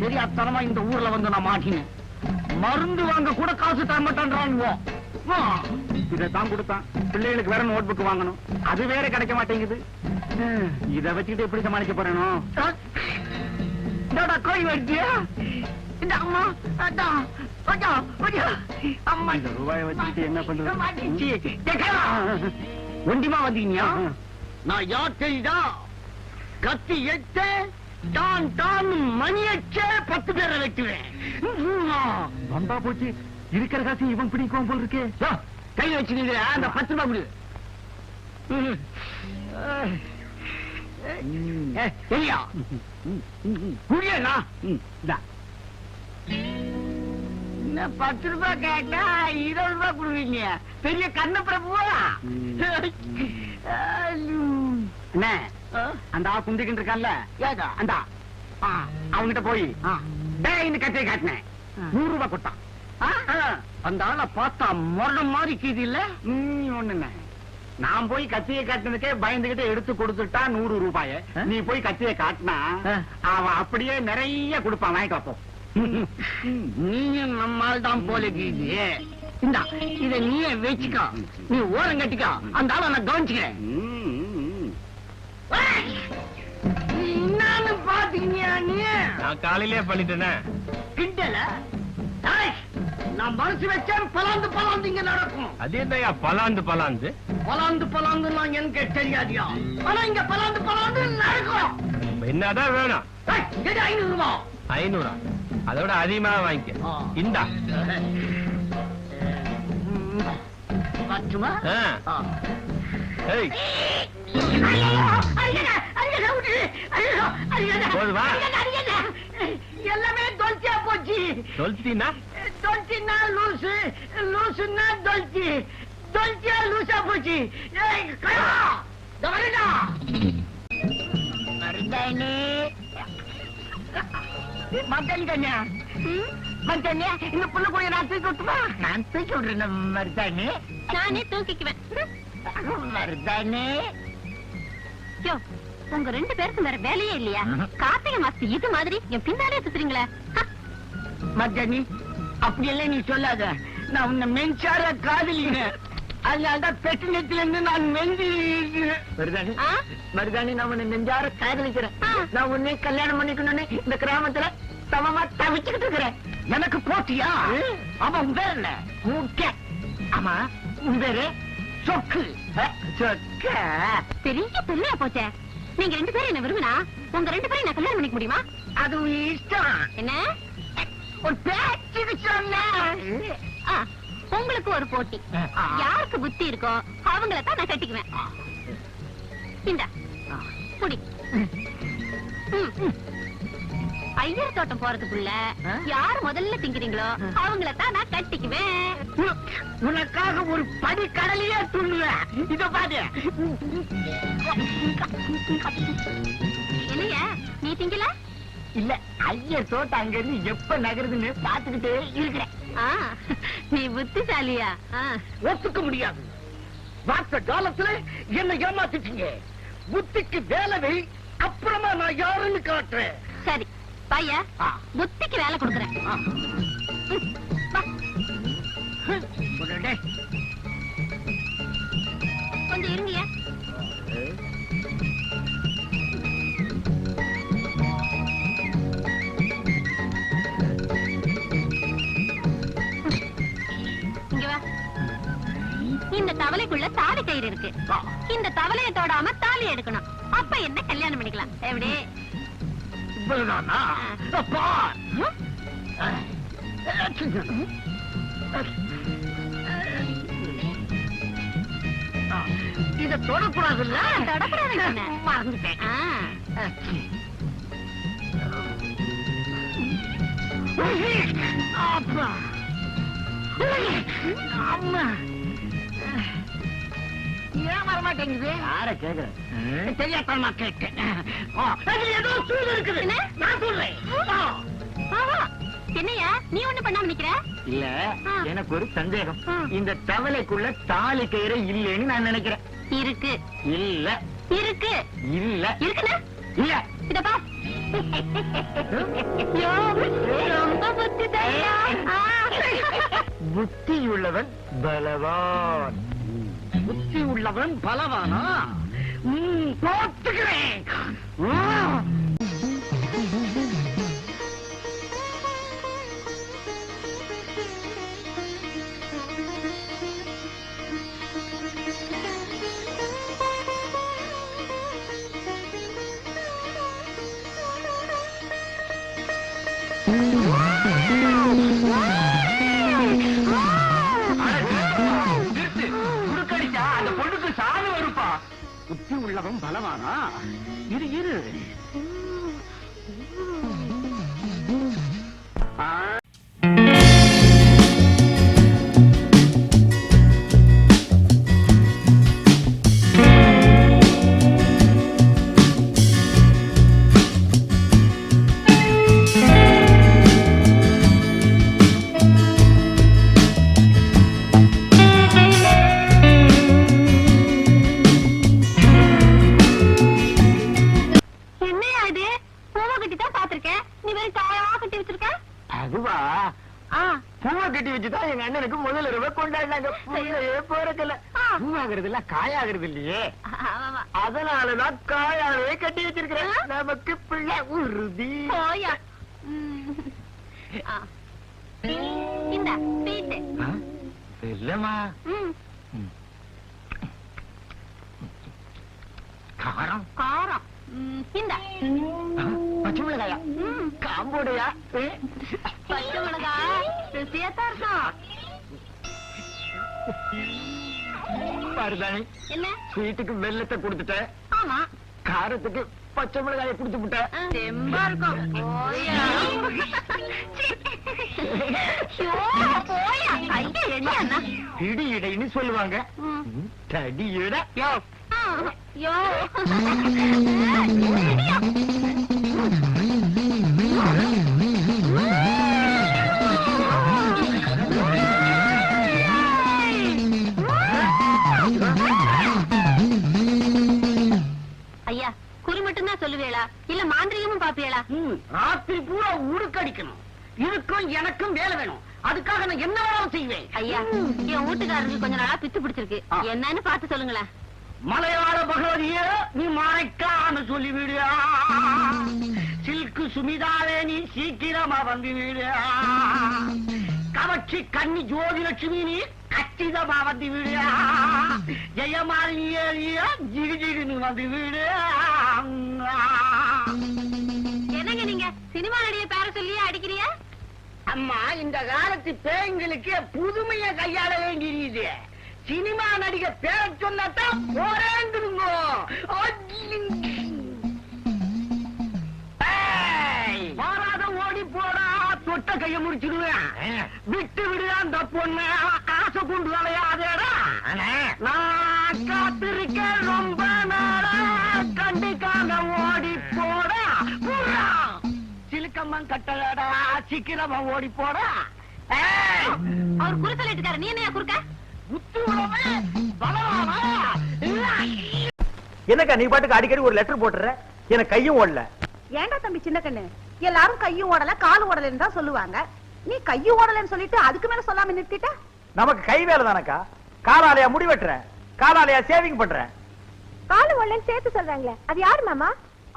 தெரியாத்தனமா இந்த ஊர்ல வந்து நான் மாட்டினேன். மருந்து வாங்க கூட காசு தர மாட்டான்றானுவோ இதைத்தான் கொடுத்தான். பிள்ளைகளுக்கு வேற நோட் புக் வாங்கணும். அது வேற கிடைக்க மாட்டேங்குது. இத வச்சுக்கிட்டு எப்படி சமாளிக்க போறேனோ? வச்சியா இந்த அம்மா அதான் கொஞ்சம் கொஞ்சம் அம்மா. இந்த ரூபாயை வச்சுக்கிட்டு என்ன பண்றது? ஒண்டிமா வந்தீங்க நான் யார் தெரியுதா கத்தி எச்ச டான் டான் மணி எச்ச பத்து பேரை வைக்குவேன் வந்தா போச்சு. இருக்கிற காசு இவன் பிடிக்கும் போல் இருக்கே. கை வச்சுக்கிட்டு அந்த பத்து ரூபாய் கொடு. ம். ஏ, சரியா புரியலா பத்து ரூபாய் கேட்டா இருபது ரூபாய் கொடுவீங்க? பெரிய கண்ண பிரபுவா? என்ன? அந்த ஆ குந்திக்கிட்டு இருக்கான்ல? அந்த. அவங்கிட்ட போய். டேய் இந்த கட்டையை காட்டினேன். நூறு ரூபாய் கொடுத்தான். அந்த ஆளை பார்த்தா முரடு மாதிரி கீது இல்ல நீ நான் போய் கத்தியை காட்டினதுக்கே பயந்துகிட்டு எடுத்து கொடுத்துட்டா நூறு ரூபாய. நீ போய் கத்தியை காட்டினா அவன் அப்படியே நிறைய கொடுப்பான். வைப்போம் நீங்க நம்மால் தான் போல கீது இந்தா இத நீயே வச்சுக்கோ. நீ ஓரம் கட்டிக்கோ. அந்த ஆளை நான் கவனிச்சுக்கிறேன். பாத்தீங்க நீ? நான் காலையிலே பண்ணிட்டேனே. கிண்டல? நான் மனசு வச்சேன் பலாந்து பலாந்து இங்க நடக்கும். அது என்னய்யா பலாந்து பலாந்து? பலாந்து பலாந்து நான் எனக்கு தெரியாதியா? ஆனா இங்க பலாந்து பலாந்து நடக்கும். என்னதான் வேணும்? ஐநூறு ரூபா. ஐநூறா? அதோட அதிகமா வாங்கிக்க. இந்தா. பத்துமா. ஏய். போதுமா? எல்லாமே தொல்ச்சியா போச்சு. சொல்லிட்டீங்கன்னா தொல்ச்சின்னா லூசு லூசுன்னா தொல்ச்சி தொல்ச்சியா லூசா போச்சு. கவனிடா மருதானே மத்தனி கண்ணா மத்தனே இந்த புள்ள கூட நான் தூக்கி விட்டுமா? நான் தூக்கி விடுறேன் மருதானே நானே தூக்கிக்குவேன். மருதானே யோ, உங்க ரெண்டு பேருக்கு வேற வேலையே இல்லையா. கார்த்திகை மாசத்து இது மாதிரி என் பின்னாலே சுத்துறீங்களே. மர்ஜானி அப்படியெல்லாம் நீ சொல்லாத. நான் உன்னை மென்சார காதலிக்கிறேன் அதனாலதான் பெட்டினத்துல இருந்து நான் மெஞ்சி மருதானி ஆ? மருதானி நான் உன்னை நெஞ்சார காதலிக்கிறேன். நான் உன்னை கல்யாணம் பண்ணிக்கணும்னு இந்த கிராமத்துல சமமா தவிச்சுக்கிட்டு இருக்கிறேன். எனக்கு போட்டியா? ஆமா உன் பேர் என்ன? முக்கிய ஆமா உன் பேரு சொக்கு. சொக்க பெரிய பெண்ணையா போச்சே. நீங்க ரெண்டு பேரும் என்ன விரும்பினா உங்க ரெண்டு பேரும் நான் கல்யாணம் பண்ணிக்க முடியுமா? அது இஷ்டம். என்ன? ஒரு பேச்சுக்கு சொன்னேன் ஆ, உங்களுக்கு ஒரு போட்டி. யாருக்கு புத்தி இருக்கோ அவங்கள தான் நான் கட்டிக்குவேன். இந்த புடி ம். ஐயர் தோட்டம் போறதுக்குள்ள? யார் முதல்ல திங்கிறீங்களோ அவங்கள தான் நான் கட்டிக்குவேன். உனக்காக ஒரு படி கடலையே துண்ணுவேன் இத பாரு. என்னையா நீ திங்கல? இல்ல ஐயர் தோட்டம் அங்க இருந்து எப்ப நகருதுன்னு பாத்துக்கிட்டே இருக்கிறேன். நீ புத்திசாலியா. ஒத்துக்க முடியாது. வார்த்த காலத்துல என்ன ஏமாத்திட்டீங்க. புத்திக்கு வேலை அப்புறமா நான் யாருன்னு காட்டுறேன். பையா. புத்திக்கு வேலை கொடுக்குறேன். கொஞ்சம் வா. இந்த தவளைக்குள்ள தாலி கயிறு இருக்கு. இந்த தவளைய தொடாம தாலி எடுக்கணும். அப்ப என்ன கல்யாணம் பண்ணிக்கலாம்? எப்படி? இவ்வளவுதானா? அப்பா. ஆ. இத தொடக்கூடாதுல்ல? தொடக்கூடாதுங்க என்ன? மறந்துட்டேன். அப்பா. அம்மா ஏன் வரமாட்டேங்குது யார கேக்குறேன் தெரியாதமா கேட்டேன் ஏதோ சூடு இருக்குது. என்ன? நான் சொல்றேன். ஆ. ஆஹா. என்னய்யா? நீ ஒண்ணு பண்ணாம நிக்கிற இல்ல. எனக்கு ஒரு சந்தேகம். இந்த தவளைக்குள்ள தாலி கயிறு இல்லைன்னு நான் நினைக்கிறேன். இருக்கு. இல்ல. இருக்கு. இல்ல. இருக்குன்னா? இல்ல. இத பா. ஐயோ, ரொம்ப புத்திசாலியா. ஆ. புத்தியுள்ளவன் பலவான். புத்தி உள்ளவன் பலவானா ம், தோத்துக்கிறேன் ஆ. புத்தி உள்ளவன் பலவானா? இரு இரு. பூவாகிறது இல்ல காயாகிறது இல்லையே. அதனாலதான் காயாவே கட்டி வச்சிருக்கிறேன். நமக்கு பிள்ளை உறுதி? இல்லம்மா காரம்? காரம். இந்த? பச்சை மிளகாயா? காம்போடையா? பச்சை மிளகாய் ருசியா தான் இருக்கும். பாருதானே. என்ன? ஸ்வீட்டுக்கு வெள்ளத்தை கொடுத்துட்டேன் ஆமா. காரத்துக்கு பச்சை மிளகாயை கொடுத்து தெம்பா இருக்கும். அண்ணா? இடி இடைன்னு சொல்லுவாங்க. தடி இட. யோ. யோ. குறி மட்டும் தான் சொல்லுவேளா? இல்ல மாந்திரிகமும் பாப்பியலா ம், ராத்திரி பூரா உடுக்கடிக்கணும் இதுக்கும் எனக்கும் வேலை வேணும். அதுக்காக நான் என்ன வேணாலும் செய்வேன். ஐயா என் வீட்டுக்காரருக்கு கொஞ்ச நாளா பித்து பிடிச்சிருக்கு. என்னன்னு பார்த்து சொல்லுங்களேன். மலையாள பகவதிய நீ மறைக்காம சொல்லிவிடு. சில்கு சுமிதாவே நீ சீக்கிரமா வந்து விடு. கவர்ச்சி கன்னி ஜோதிலட்சுமி நீ கச்சிதமா வந்து விடு. ஜெயமாலினியே ஜிகு ஜிகுன்னு வந்து விடு. என்னங்க நீங்க? சினிமா நடிகை பேர சொல்லியே அடிக்கிறியா? அம்மா இந்த காலத்து பேய்களுக்கு புதுமையை கையாள வேண்டியது சினிமா நடிகை பேர சொன்னதான் போறேங்குதுங்க தொட்ட கைய முடிச்சிடுவேன் விட்டு விடு அந்த பொண்ணு. ஆசை கொண்டு வளையாதேடா. நான் காத்திருக்கேன். ரொம்ப நாளா. கண்டிக்காம ஓடி போடா சிலுக்கம்மன் கட்டடா சீக்கிரமா ஓடி போடா அவர் குறு சொல்லிட்டு நீ என்னையா குறுக்க? பலவானா? என்னக்கா நீ பாட்டுக்கு அடிக்கடி ஒரு லெட்டர் போட்டுற? எனக்கு கையும் ஓடல. ஏன்டா தம்பி சின்ன கண்ணு? எல்லாரும் கையும் ஓடல காலும் ஓடலன்னு தான் சொல்லுவாங்க. நீ கையும் ஓடலன்னு சொல்லிட்டு அதுக்கு மேல சொல்லாம நிறுத்திட்ட? நமக்கு கை வேலை தானக்கா காலாலயா முடி வெட்டுறேன். காலாலயா சேவிங் பண்றேன். காலு ஓடலன்னு சேர்த்து சொல்றாங்களே அது யாரு மாமா?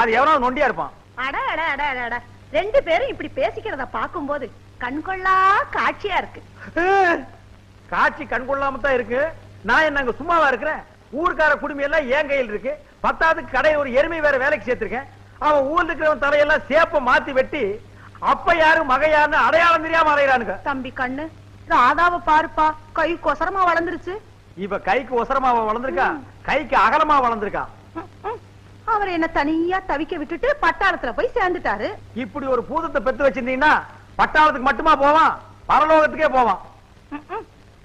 அது எவனாவது நொண்டியா இருப்பான். அட அட அட அட ரெண்டு பேரும் இப்படி பேசிக்கிறத பாக்கும்போது கண்கொள்ளா காட்சியா இருக்கு. காட்சி கண் கொள்ளாம தான் இருக்கு. நான் என்ன அங்க சும்மாவா இருக்கிறேன்? ஊர்க்கார குடும்பம் எல்லாம் என் கையில் இருக்கு. பத்தாவதுக்கு கடையில் ஒரு எருமை வேற வேலைக்கு சேர்த்திருக்கேன். அவன் ஊர்ல இருக்கிறவன் தலையெல்லாம் சேப்ப மாத்தி வெட்டி அப்ப யாரு மக யாருன்னு அடையாளம் தெரியாம அலையிறானுங்க. தம்பி கண்ணு ராதாவை பாருப்பா கை கொசரமா வளர்ந்துருச்சு. இவ கைக்கு ஒசரமாவ வளர்ந்திருக்கா? கைக்கு அகலமா வளர்ந்திருக்கா. அவர் என்ன தனியா தவிக்க விட்டுட்டு பட்டாளத்துல போய் சேர்ந்துட்டாரு. இப்படி ஒரு பூதத்தை பெத்து வச்சிருந்தீங்கன்னா பட்டாளத்துக்கு மட்டுமா போவான்? பரலோகத்துக்கே போவான்.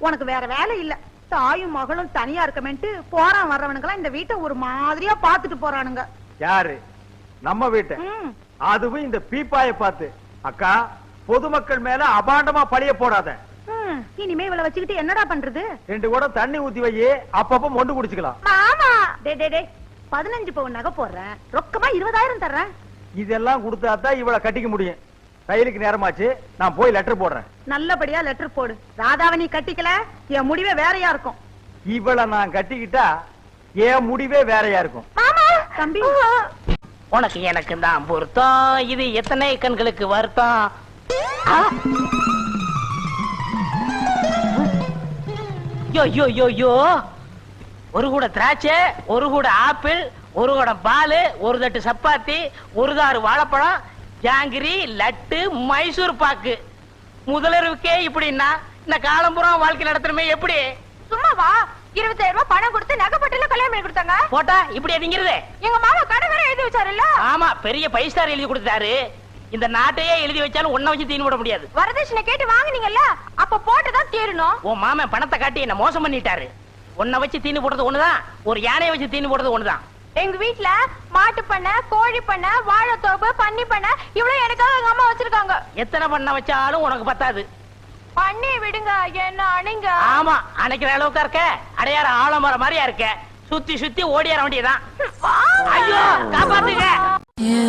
உனக்கு வேற வேலை இல்ல. தாயும் மகளும் தனியா இருக்கமேன்ட்டு போறான் வர்றவனுங்கெல்லாம் இந்த வீட்டை ஒரு மாதிரியா பாத்துட்டு போறானுங்க. யாரு? நம்ம வீட்டை. அதுவும் இந்த பீப்பாய பார்த்து. அக்கா பொதுமக்கள் மேல அபாண்டமா பழிய போடாத. இனிமே இவளை வச்சுக்கிட்டு என்னடா பண்றது? ரெண்டு கூட தண்ணி ஊத்தி வையே அப்பப்ப மொண்டு குடிச்சுக்கலாம். மாமா! டே டே டே. பதினஞ்சு பவுன் நகை போடுறேன். ரொக்கமா இருபதாயிரம் தர்றேன். இதெல்லாம் கொடுத்தா தான் இவளை கட்டிக்க முடியும். ரயிலுக்கு நேரமாச்சு. நான் போய் லெட்டர் போடுறேன். நல்லபடியா லெட்டர் போடு. ராதாவை நீ கட்டிக்கல? என் முடிவே வேறையா இருக்கும். இவளை நான் கட்டிக்கிட்டா என் முடிவே வேறையா இருக்கும். தம்பி. உனக்கு எனக்கு தான் பொருத்தம். இது எத்தனை கண்களுக்கு வருத்தம்? யோ ஒரு கூட திராட்சை ஒரு கூட ஆப்பிள் ஒரு குடம் பால் ஒரு தட்டு சப்பாத்தி ஒரு தாறு வாழைப்பழம் ஜாங்கிரி லட்டு மைசூர் பாக்கு. முதலருவுக்கே இப்படின்னா இந்த காலம்புறம் வாழ்க்கை நடத்தணுமே எப்படி? சும்மாவா? இருபத்தாயிரம் ரூபாய் பணம் கொடுத்து நகைப்பட்டுல பண்ணி கொடுத்தாங்க? போட்டா இப்படி அடிங்கிறது எங்க மாமா கடை வேற எழுதி வச்சாருல்ல? ஆமா பெரிய பைஸ்டார் எழுதி கொடுத்தாரு இந்த நாட்டையே எழுதி வச்சாலும் ஒன்ன வச்சு தீனு போட முடியாது. வரதட்சணை கேட்டு வாங்குனீங்கல்ல? அப்ப போட்டுதான் தீரணும் உன் மாமன் பணத்தை காட்டி என்ன மோசம் பண்ணிட்டாரு. வச்சு தீனு போடுறது ஒண்ணுதான் ஒரு யானையை வச்சு தீனு போடுறது ஒண்ணுதான். எங்க வீட்ல மாட்டு பண்ணை கோழி பண்ணை வாழைத்தோப்பு பன்னி பண்ணை இவ்வளவு எனக்காக எங்க அம்மா வச்சிருக்காங்க. எத்தனை பண்ண வச்சாலும் உனக்கு பத்தாது. பண்ணி விடுங்க என்ன அணிங்க? ஆமா அணைக்கிற அளவுக்கா இருக்க அடையாற ஆலமரம் மாதிரியா இருக்க. சுத்தி சுத்தி ஓடியார வேண்டியதான் ஐயோ காப்பாத்துங்க. ஐயோ